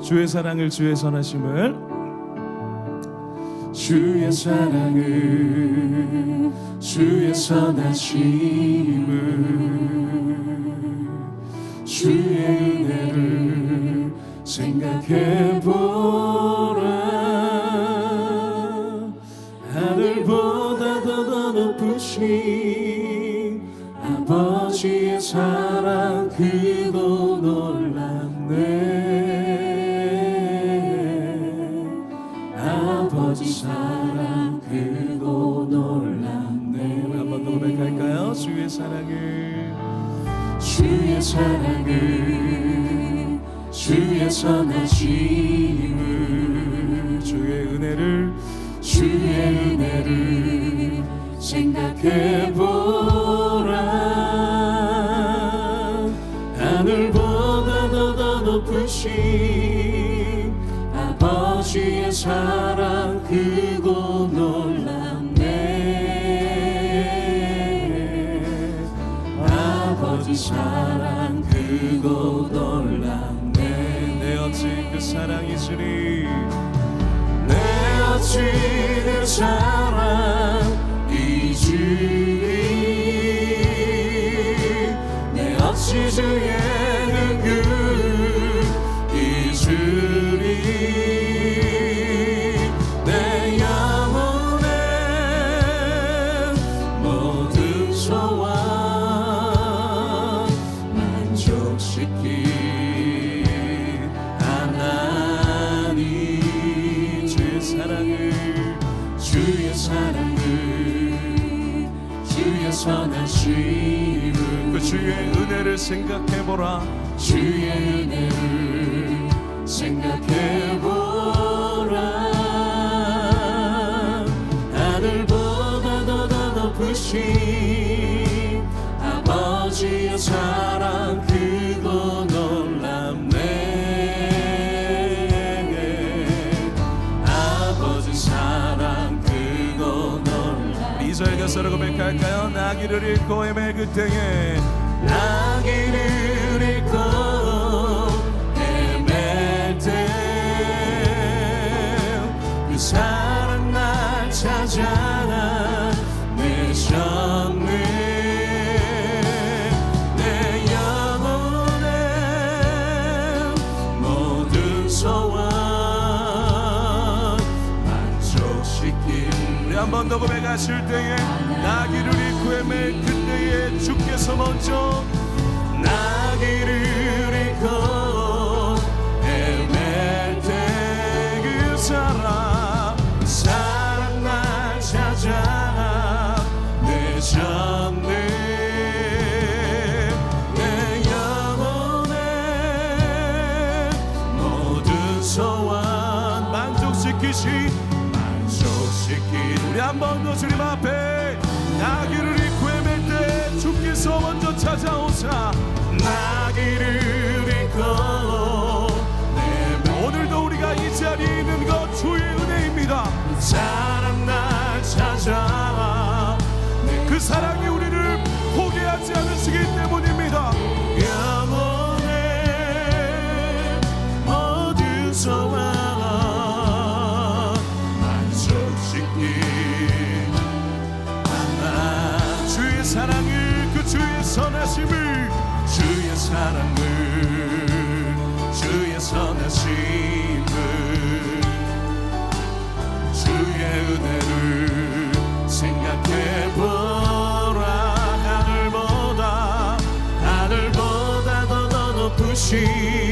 주의 사랑을 주의 선하심을. 주의 사랑을 주의 선하심을. 주의 은혜를 생각해 보라. 하늘보다 더 높으신 아버지의 사랑 그거 놀랍네 사랑을. 주의 사랑을 주의 선하심을. 주의 은혜를 주의 은혜를 생각해 보라. 하늘보다 더, 더 높으신 아버지의 사랑 그 사랑 그거 놀랍네. 내 어찌 그 사랑이 주리 내 어찌 그 사랑 생각해보라. 주의 은혜를 생각해보라. 하늘보다 더, 더 높으신 아버지의 사랑 그거 놀랍네. 아버지 사랑 그거 놀랍네. 이절 가사로 고백할까요? 나귀를 잃고 헤맬 그때에 나귀 고백하실 때에 나귀를 잃고 헤맬 그때에 주께서 먼저 먼저 찾아오사 나귀를 잃고 헤매 오늘도 우리가 이 자리에 있는 것 주의 은혜입니다 주의 선하심을 주의 사랑을 주의 선하심을 주의 은혜를 생각해 보라. 하늘보다 하늘보다 더, 더 높으신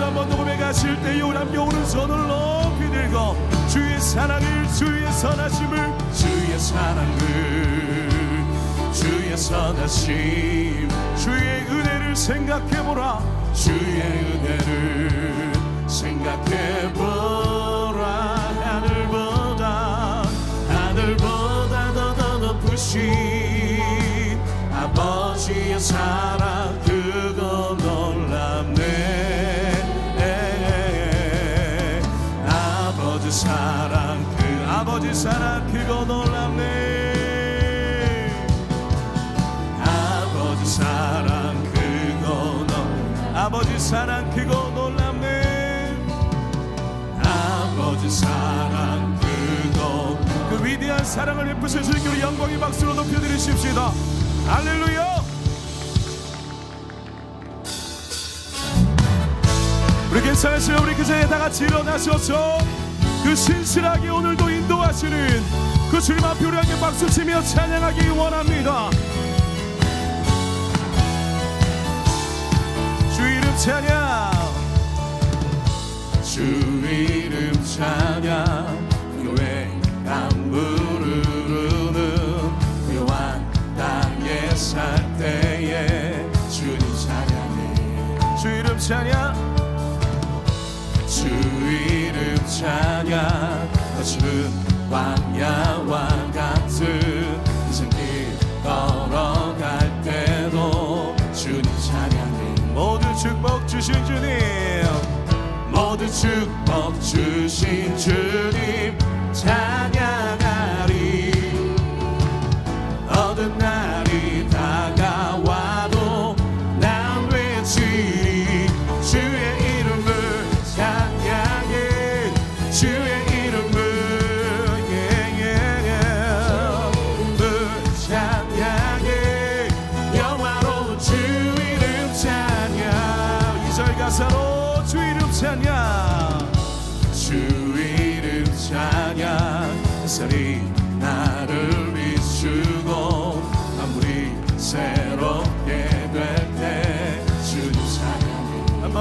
우리가 마지막으로 한번더 고백하실 때에 우리 함께 오른손을 높이 들고 주의 사랑을 주의 선하심을 주의 사랑을 주의 선하심. 주의 은혜를 생각해보라. 주의 은혜를 생각해보라. 하늘보다 하늘보다 더, 더 높으신 아버지의 사랑 그 사랑 크고 놀랍네. 아버지 사랑 크고 놀랍네 아버지 사랑 크고 놀랍네. 아버지 사랑 크고 그 위대한 사랑을 베푸실 주님께 우리 영광의 박수로 높여드리십시다. 할렐루야! 우리 괜찮으시면 우리 그제 다 같이 일어나셔서. 그 신실하게 오늘도 인도하시는 그 주님 앞에 우리 함께 박수치며 찬양하기 원합니다. 주 이름 찬양. 주 이름 찬양. 교회 땅에 살 때에 주님 찬양해. 주 이름 찬양 주 이름 찬양. 거칠은 광야와 같은 인생길 걸어갈 때도 주님 찬양해. 모든 축복 주신 주님. 모든 축복 주신 주님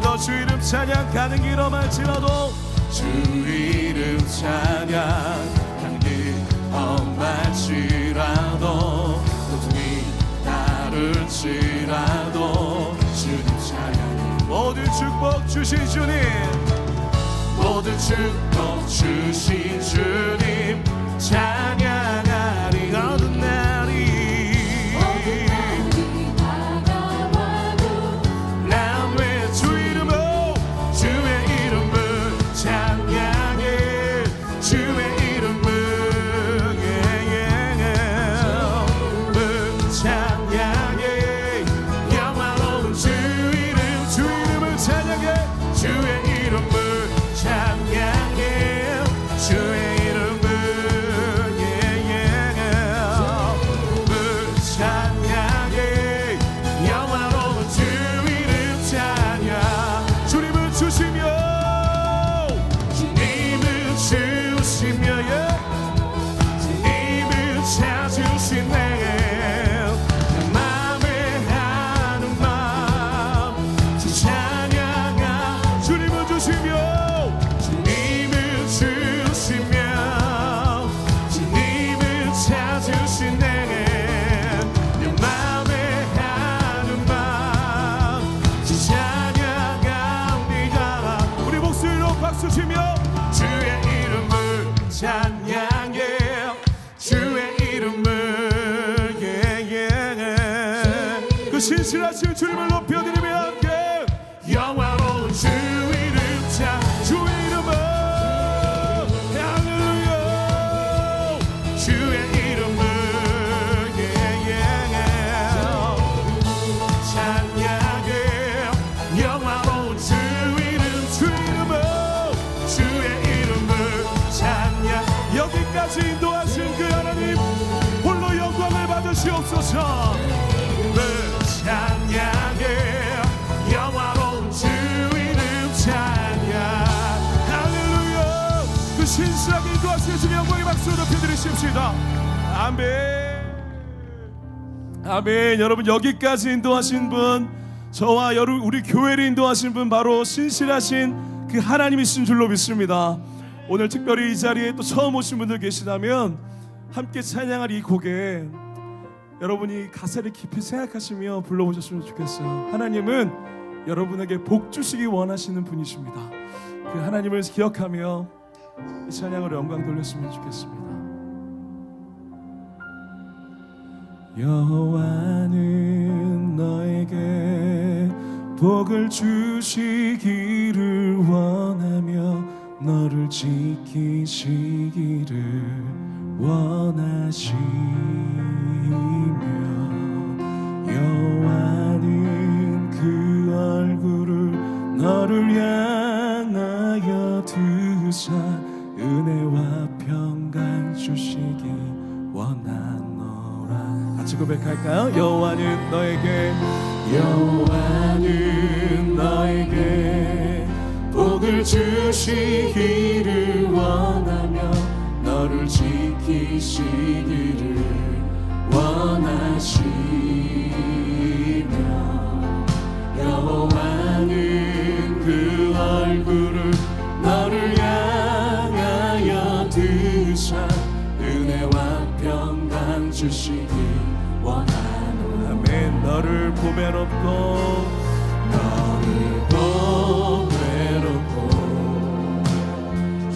번 더 주 이름 찬양 가는 길 험할지라도 주 이름 찬양 가는 길 험할지라도 고통이 따를지라도 주님 찬양해. 모든 축복 주신 주님. 모든 축복 주신 주님. 찬양하리. 어느 신실하신 주님을 높여드리십시다 아멘 아멘. 여러분 여기까지 인도하신 분 저와 여러 우리 교회를 인도하신 분 바로 신실하신 그 하나님이신 줄로 믿습니다. 오늘 특별히 이 자리에 또 처음 오신 분들 계시다면 함께 찬양할 이 곡에 여러분이 가사를 깊이 생각하시며 불러보셨으면 좋겠어요. 하나님은 여러분에게 복 주시기 원하시는 분이십니다. 그 하나님을 기억하며 이 찬양으로 영광 돌렸으면 좋겠습니다. 여호와는 너에게 복을 주시기를 원하며 너를 지키시기를 원하시며 여호와는 그 같이 고백할까요? 여호와는 너에게 여호와는 너에게 복을 주시기를 원하며 너를 지키시기를 원하시며 여호와는 그 얼굴을 너를 향하여 드사 은혜와 평강 주시기 원하노라 아멘 너를 보배롭고 너를 보배롭고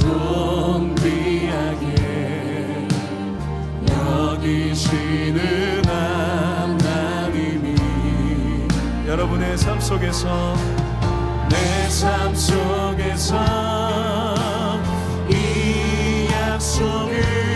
존귀하게 여기시는 하나님이. 여러분의 삶 속에서 내 삶 속에서 이 약속을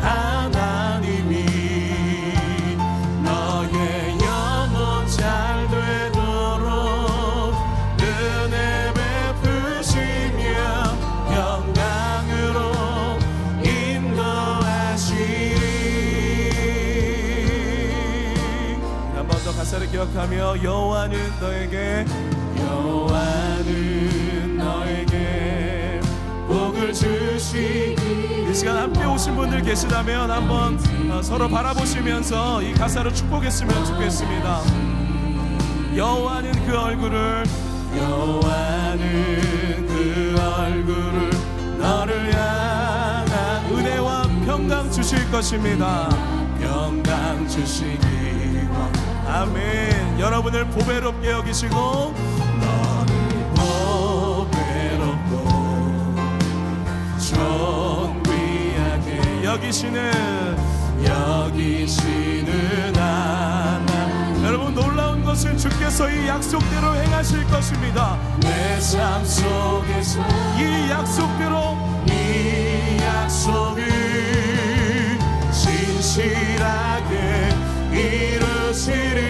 하나님이 너의 영혼 잘 되도록 은혜 베푸시며 영광으로 인도하시리. 한 번 더 가사를 기억하며 여호와는 너에게 여호와는 너에게 복을 주시기 이 시간 함께 오신 분들 계시다면 한번 어, 서로 바라보시면서 이 가사를 축복했으면 좋겠습니다. 여호와는 그 얼굴을 여호와는 그 얼굴을 너를 향한 은혜와 평강 주실 것입니다. 평강 주시기 원 아멘. 여러분을 보배롭게 여기시고 너를 보배롭고 존귀하게 여기시는 여기시는 하나 여러분 놀라운 것은 주께서 이 약속대로 행하실 것입니다. 내 삶 속에서 이 약속대로 이 약속을 진실하게 이루시리.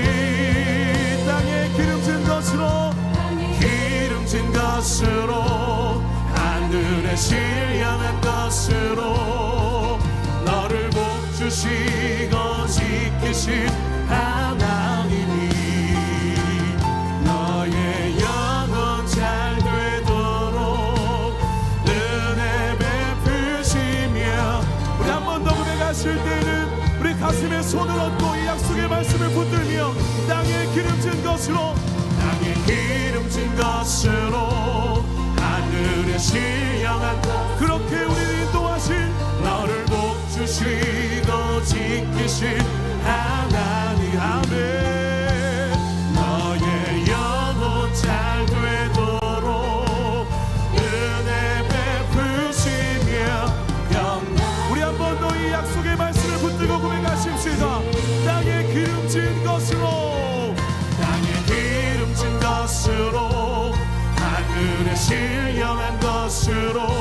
땅에 기름진 것으로 기름진 것으로 하늘에 신령한 것으로 복주시고 지키신 하나님이 너의 영혼 잘 되도록 은혜 베푸시며 우리 한 번더 고백하실 때는 우리 가슴에 손을 얹고 이 약속의 말씀을 붙들며 땅에 기름진 것으로 땅에 기름진 것으로 하늘에 것 그렇게 우리를 인도하신 너를 복주시고 지키신 하나님 아멘. 너의 영혼 잘 되도록 은혜 베푸시며 영광. 우리 한 번 더 이 약속의 말씀을 붙들고 고백하십시다. 땅에 기름진 것으로 땅에 기름진 것으로 하늘에 신령한 것으로